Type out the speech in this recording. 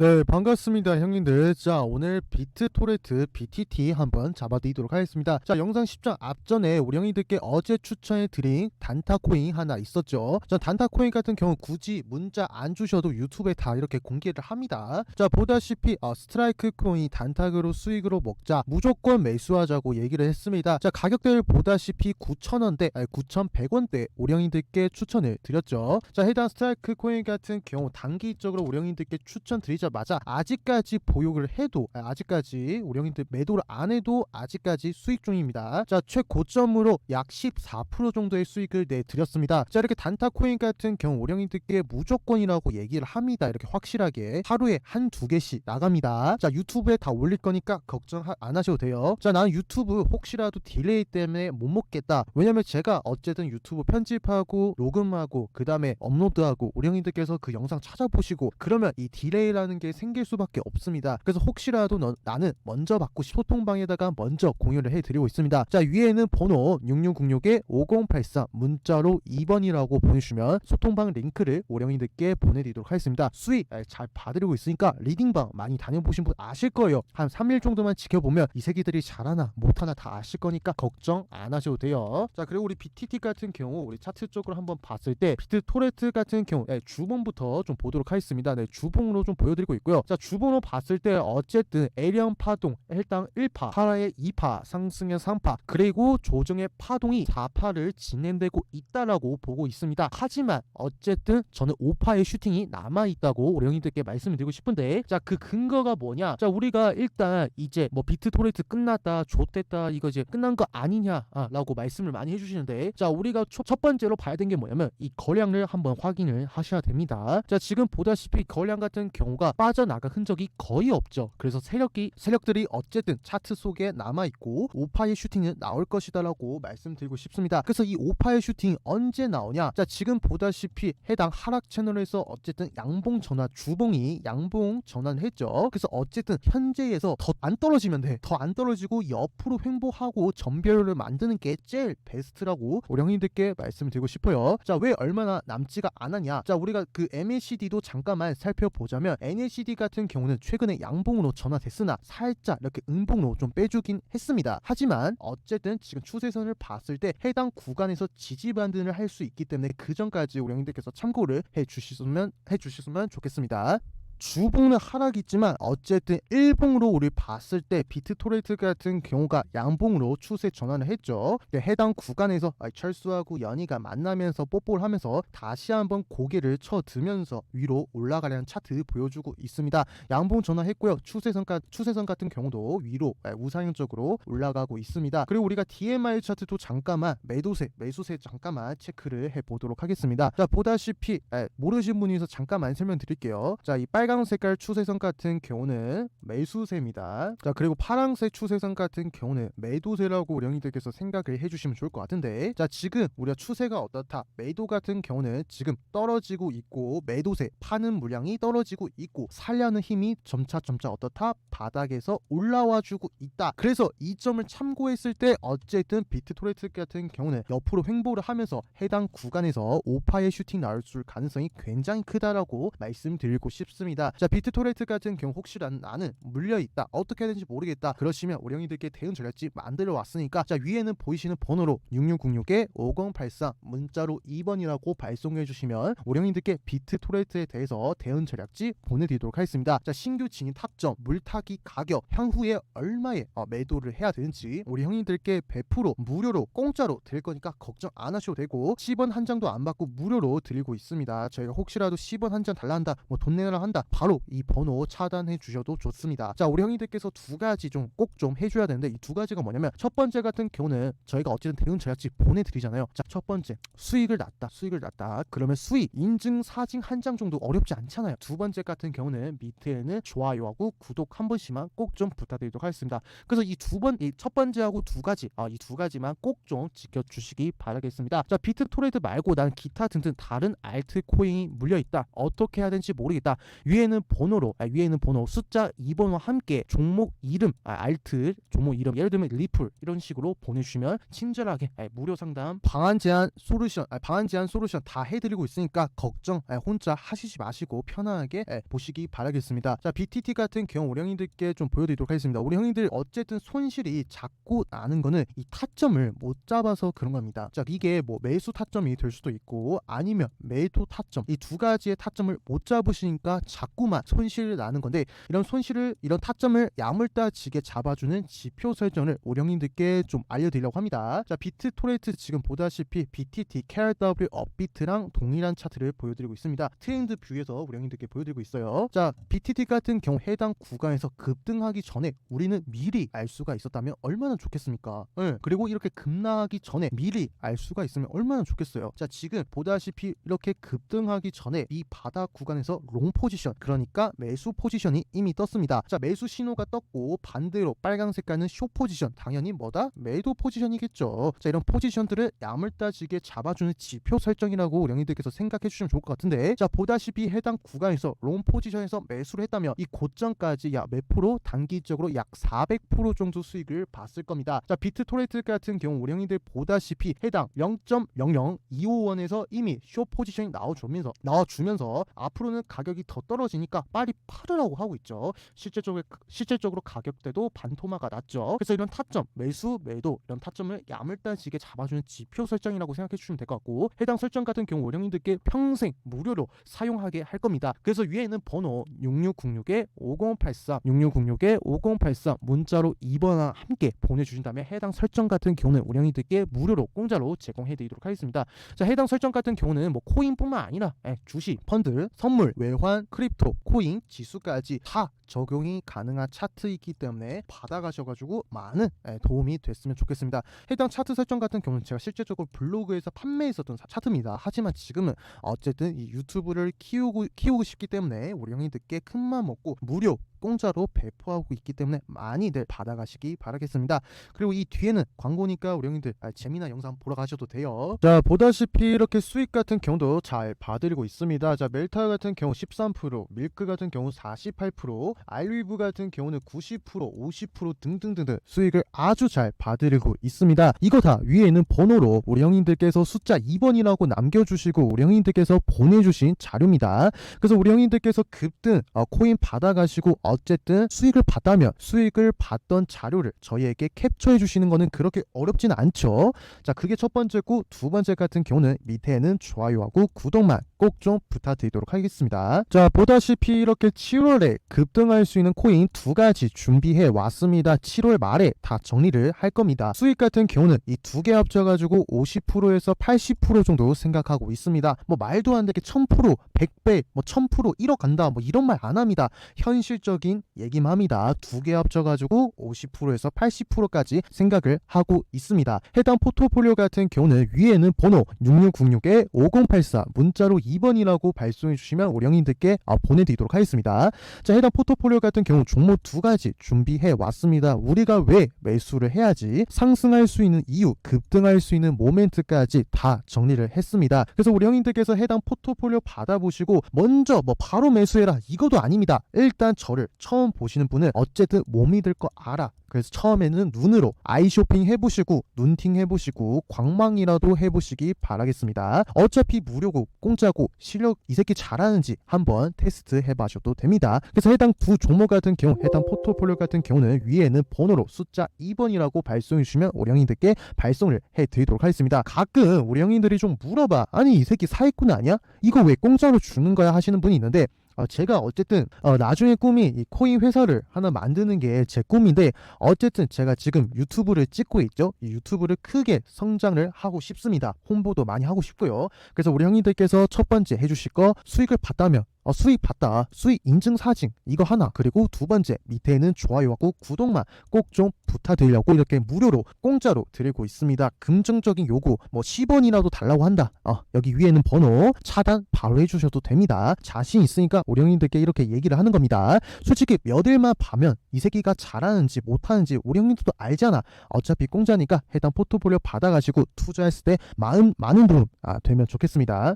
네, 반갑습니다, 형님들. 자, 오늘 비트 토레트 BTT 한번 잡아드리도록 하겠습니다. 자, 영상 10장 앞전에 우리 형님들께 어제 추천해 드린 단타 코인 하나 있었죠. 자, 단타 코인 같은 경우 굳이 문자 안 주셔도 유튜브에 다 이렇게 공개를 합니다. 자, 보다시피 어, 스트라이크 코인 단타그로 수익으로 먹자. 무조건 매수하자고 얘기를 했습니다. 자, 가격대를 보다시피 9,000원대, 아니 9,100원대 우리 형님들께 추천을 드렸죠. 자, 해당 스트라이크 코인 같은 경우 단기적으로 우리 형님들께 추천드리자 마자 아직까지 보유를 해도 아, 아직까지 형님들 매도를 안 해도 아직까지 수익 중입니다. 자, 최고점으로 약 14% 정도의 수익을 내드렸습니다. 자, 이렇게 단타 코인 같은 경우 우리 형님들께 무조건이라고 얘기를 합니다. 이렇게 확실하게 하루에 한 두 개씩 나갑니다. 자, 유튜브에 다 올릴 거니까 걱정 하- 안 하셔도 돼요. 자, 나는 유튜브 혹시라도 딜레이 때문에 못 먹겠다. 왜냐면 제가 어쨌든 유튜브 편집하고 녹음하고 그 다음에 업로드하고 우리 형님들께서 그 영상 찾아보시고 그러면 이 딜레이라는 게 생길 수밖에 없습니다. 그래서 혹시라도 너- 나는 먼저 받고 싶 소통방에다가 먼저 공유를 해드리고 있습니다. 자 위에는 번호 6606에 5084 문자로 2번이라고 보내주시면 소통방 링크를 형님들께 보내드리도록 하겠습니다. 수익 에, 잘 받으려고 있으니까 리딩방 많이 다녀보신 분 아실 거예요. 한 3일 정도만 지켜보면 이 새끼들이 잘하나 못하나 다 아실 거니까 걱정 안 하셔도 돼요. 자 그리고 우리 BTT 같은 경우 우리 차트 쪽으로 한번 봤을 때 비트 토레트 같은 경우 네, 주봉부터 좀 보도록 하겠습니다. 네, 주봉으로 좀 보여드 리고 있고요. 자 주봉으로 봤을 때 어쨌든 에리언 파동 일당 1파, 파라의 2파, 상승의 3파, 그리고 조정의 파동이 4파를 진행되고 있다라고 보고 있습니다. 하지만 어쨌든 저는 5파의 슈팅이 남아 있다고 형님들께 말씀을 드리고 싶은데 자 그 근거가 뭐냐? 자 우리가 일단 이제 뭐 비트 토레트 끝났다, 좋됐다 이거 이제 끝난 거 아니냐라고 말씀을 많이 해주시는데 자 우리가 초- 첫 번째로 봐야 되는 게 뭐냐면 이 거량을 한번 확인을 하셔야 됩니다. 자 지금 보다시피 거량 같은 경우가 빠져나갈 흔적이 거의 없죠. 그래서 세력이 세력들이 어쨌든 차트 속에 남아 있고 오파의 슈팅은 나올 것이다라고 말씀드리고 싶습니다. 그래서 이 오파의 슈팅 언제 나오냐? 자 지금 보다시피 해당 하락 채널에서 어쨌든 양봉 전환 주봉이 양봉 전환을 했죠. 그래서 어쨌든 현재에서 더 안 떨어지면 돼. 더 안 떨어지고 옆으로 횡보하고 전별을 만드는 게 제일 베스트라고 우리 형님들께 말씀드리고 싶어요. 자 왜 얼마나 남지가 않았냐? 자 우리가 그 MACD도 잠깐만 살펴보자면 NACD 같은 경우는 최근에 양봉으로 전환됐으나 살짝 이렇게 음봉으로 좀 빼주긴 했습니다. 하지만 어쨌든 지금 추세선을 봤을 때 해당 구간에서 지지 반등을 할 수 있기 때문에 그 전까지 우리 형님들께서 참고를 해 주셨으면 해 주셨으면 좋겠습니다. 주봉은 하락이지만 어쨌든 일봉으로 우리 봤을 때 비트 토레이트 같은 경우가 양봉으로 추세 전환을 했죠. 근데 해당 구간에서 아, 철수하고 연희가 만나면서 뽀뽀를 하면서 다시 한번 고개를 쳐들면서 위로 올라가려는 차트 보여주고 있습니다. 양봉 전환했고요. 추세선 가, 추세선 같은 경우도 위로 아, 우상향적으로 올라가고 있습니다. 그리고 우리가 DMI 차트도 잠깐만 매도세, 매수세 잠깐만 체크를 해 보도록 하겠습니다. 자 보다시피 아, 모르신 분이 있어 잠깐만 설명드릴게요. 자이 빨간 색깔 추세선 같은 경우는 매수세입니다. 자 그리고 파란색 추세선 같은 경우는 매도세라고 우리 형님들께서 생각을 해주시면 좋을 것 같은데 자 지금 우리가 추세가 어떻다 매도 같은 경우는 지금 떨어지고 있고 매도세 파는 물량이 떨어지고 있고 살려는 힘이 점차 점차 어떻다 바닥에서 올라와 주고 있다 그래서 이 점을 참고했을 때 어쨌든 비트 토레트 같은 경우는 옆으로 횡보를 하면서 해당 구간에서 오파의 슈팅 나올 줄 가능성이 굉장히 크다라고 말씀드리고 싶습니다 자 비트 토레트 같은 경우 혹시라도 나는 물려 있다 어떻게 해야 되는지 모르겠다 그러시면 우리 형님들께 대응 전략집 만들어 왔으니까 자 위에는 보이시는 번호로 6606에 5084 문자로 2번이라고 발송해 주시면 우리 형님들께 비트 토레트에 대해서 대응 전략집 보내드리도록 하겠습니다. 자 신규 진입 탑점 물타기 가격 향후에 얼마에 어, 매도를 해야 되는지 우리 형님들께 100% 무료로 공짜로 드릴 거니까 걱정 안 하셔도 되고 10원 한 장도 안 받고 무료로 드리고 있습니다. 저희가 혹시라도 10원 한 장 달라 한다 뭐 돈 내라 한다 바로 이 번호 차단해 주셔도 좋습니다. 자 우리 형님들께서 두 가지 좀꼭좀 해줘야 되는데 이 두 가지가 뭐냐면 첫 번째 같은 경우는 저희가 어쨌든 대응 제작지 보내드리잖아요. 자 첫 번째 수익을 났다 수익을 났다. 그러면 수익 인증 사진 한 장 정도 어렵지 않잖아요. 두 번째 같은 경우는 밑에는 좋아요하고 구독 한 번씩만 꼭 좀 부탁드리도록 하겠습니다. 그래서 이 두 번 이 첫 번째하고 두 가지 아, 이 두 가지만 꼭 좀 지켜주시기 바라겠습니다. 자 비트 토레이드 말고 난 기타 등등 다른 알트 코인이 물려 있다. 어떻게 해야 되는지 모르겠다. 위에 위에는 번호로 아, 위에는 번호 숫자 2번과 함께 종목 이름 아, 알트 종목 이름 예를 들면 리플 이런 식으로 보내주시면 친절하게 아, 무료 상담 방안 제한 솔루션 아, 방안 제한 솔루션 다 해드리고 있으니까 걱정 아, 혼자 하시지 마시고 편안하게 아, 보시기 바라겠습니다. 자 BTT 같은 경우 우리 형님들께 좀 보여드리도록 하겠습니다. 우리 형님들 어쨌든 손실이 자꾸 나는 거는 이 타점을 못 잡아서 그런 겁니다. 자 이게 뭐 매수 타점이 될 수도 있고 아니면 매도 타점 이 두 가지의 타점을 못 잡으시니까 자꾸만 손실 나는 건데 이런 손실을 이런 타점을 야물딱지게 잡아주는 지표 설정을 우리 형님들께 좀 알려드리려고 합니다. 자 비트 토레트 지금 보다시피 BTT, KRW, 업비트랑 동일한 차트를 보여드리고 있습니다. 트렌드 뷰에서 우리 형님들께 보여드리고 있어요. 자 BTT 같은 경우 해당 구간에서 급등하기 전에 우리는 미리 알 수가 있었다면 얼마나 좋겠습니까? 예, 그리고 이렇게 급락하기 전에 미리 알 수가 있으면 얼마나 좋겠어요. 자 지금 보다시피 이렇게 급등하기 전에 이 바닥 구간에서 롱 포지션 그러니까 매수 포지션이 이미 떴습니다. 자 매수 신호가 떴고 반대로 빨간 색깔은 쇼 포지션 당연히 뭐다 매도 포지션이겠죠. 자 이런 포지션들을 야물따지게 잡아주는 지표 설정이라고 우령이들께서 생각해 주시면 좋을 것 같은데 자 보다시피 해당 구간에서 롱 포지션에서 매수를 했다면 이 고점까지 약 몇 프로 단기적으로 약 400% 정도 수익을 봤을 겁니다. 자 비트 토레이트 같은 경우 우령이들 보다시피 해당 0.00251원에서 이미 쇼 포지션이 나와주면서 나와주면서 앞으로는 가격이 더 떨어 지니까 빨리 팔으라고 하고 있죠. 실제적으로 실질적으로 가격대도 반토막가 났죠. 그래서 이런 타점 매수 매도 이런 타점을 야물딱지게 잡아주는 지표 설정이라고 생각해 주시면 될 것 같고 해당 설정 같은 경우 원형님들께 평생 무료로 사용하게 할 겁니다. 그래서 위에는 번호 6606에 5083 6606에 5083 문자로 2번과 함께 보내주신 다음에 해당 설정 같은 경우는 우령이들께 무료로 공짜로 제공해드리도록 하겠습니다. 자 해당 설정 같은 경우는 뭐 코인뿐만 아니라 예, 주식, 펀드, 선물, 외환, 크립 토, 코인, 지수까지 다 적용이 가능한 차트이기 때문에 받아가셔가지고 많은 예, 도움이 됐으면 좋겠습니다. 해당 차트 설정 같은 경우는 제가 실제적으로 블로그에서 판매했었던 사- 차트입니다. 하지만 지금은 어쨌든 이 유튜브를 키우고 키우고 싶기 때문에 우리 형님들께 큰맘 먹고 무료 공짜로 배포하고 있기 때문에 많이들 받아가시기 바라겠습니다. 그리고 이 뒤에는 광고니까 우리 형님들 아, 재미난 영상 보러 가셔도 돼요. 자 보다시피 이렇게 수익 같은 경우도 잘 봐드리고 있습니다. 자 멜타 같은 경우 13%, 밀크 같은 경우 48%, 알리브 같은 경우는 90%, 50% 등등등등 수익을 아주 잘 봐드리고 있습니다. 이거 다 위에는 번호로 우리 형님들께서 숫자 2번이라고 남겨주시고 우리 형님들께서 보내주신 자료입니다. 그래서 우리 형님들께서 급등 어, 코인 받아가시고 어쨌든 수익을 봤다면 수익을 봤던 자료를 저희에게 캡처해 주시는 거는 그렇게 어렵진 않죠. 자 그게 첫 번째고 두 번째 같은 경우는 밑에는 좋아요하고 구독만 꼭 좀 부탁드리도록 하겠습니다. 자 보다시피 이렇게 7월에 급등할 수 있는 코인 두 가지 준비해 왔습니다. 7월 말에 다 정리를 할 겁니다. 수익 같은 경우는 이 두 개 합쳐가지고 50%에서 80% 정도 생각하고 있습니다. 뭐 말도 안 되게 1000% 100배 뭐 1000% 1억 간다 뭐 이런 말 안 합니다. 현실적 인 얘기만 합니다. 두 개 합쳐가지고 50%에서 80%까지 생각을 하고 있습니다. 해당 포트폴리오 같은 경우는 위에는 번호 6606에 5084 문자로 2번이라고 발송해 주시면 우리 형님들께 아, 보내드리도록 하겠습니다. 자 해당 포트폴리오 같은 경우 종목 두 가지 준비해 왔습니다. 우리가 왜 매수를 해야지 상승할 수 있는 이유, 급등할 수 있는 모멘트까지 다 정리를 했습니다. 그래서 우리 형님들께서 해당 포트폴리오 받아보시고 먼저 뭐 바로 매수해라 이것도 아닙니다. 일단 저를 처음 보시는 분은 어쨌든 몸이 들거 알아. 그래서 처음에는 눈으로 아이 쇼핑 해보시고 눈팅 해보시고 광망이라도 해보시기 바라겠습니다. 어차피 무료고 공짜고 실력 이 새끼 잘하는지 한번 테스트 해봐셔도 됩니다. 그래서 해당 두 종목 같은 경우 해당 포트폴리오 같은 경우는 위에는 번호로 숫자 2번이라고 발송해 주시면 우리 형님들께 발송을 해드리도록 하겠습니다. 가끔 우리 형님들이 좀 물어봐. 아니 이 새끼 사기꾼 아니야? 이거 왜 공짜로 주는 거야 하시는 분이 있는데 어, 제가 어쨌든 어, 나중에 꿈이 이 코인 회사를 하나 만드는 게 제 꿈인데 어쨌든 제가 지금 유튜브를 찍고 있죠. 이 유튜브를 크게 성장을 하고 싶습니다. 홍보도 많이 하고 싶고요. 그래서 우리 형님들께서 첫 번째 해주실 거 수익을 봤다면 어, 수익 봤다. 수익 인증 사진 이거 하나 그리고 두 번째 밑에는 좋아요하고 구독만 꼭 좀 부탁드리려고 이렇게 무료로 공짜로 드리고 있습니다. 긍정적인 요구 뭐 10원이라도 달라고 한다. 어, 여기 위에는 번호 차단 바로 해주셔도 됩니다. 자신 있으니까 우리 형님들께 이렇게 얘기를 하는 겁니다. 솔직히 몇 일만 봐면 이 새끼가 잘하는지 못하는지 우리 형님들도 알잖아. 어차피 공짜니까 해당 포트폴리오 받아가지고 투자했을 때 마음 많은 도움 아, 되면 좋겠습니다.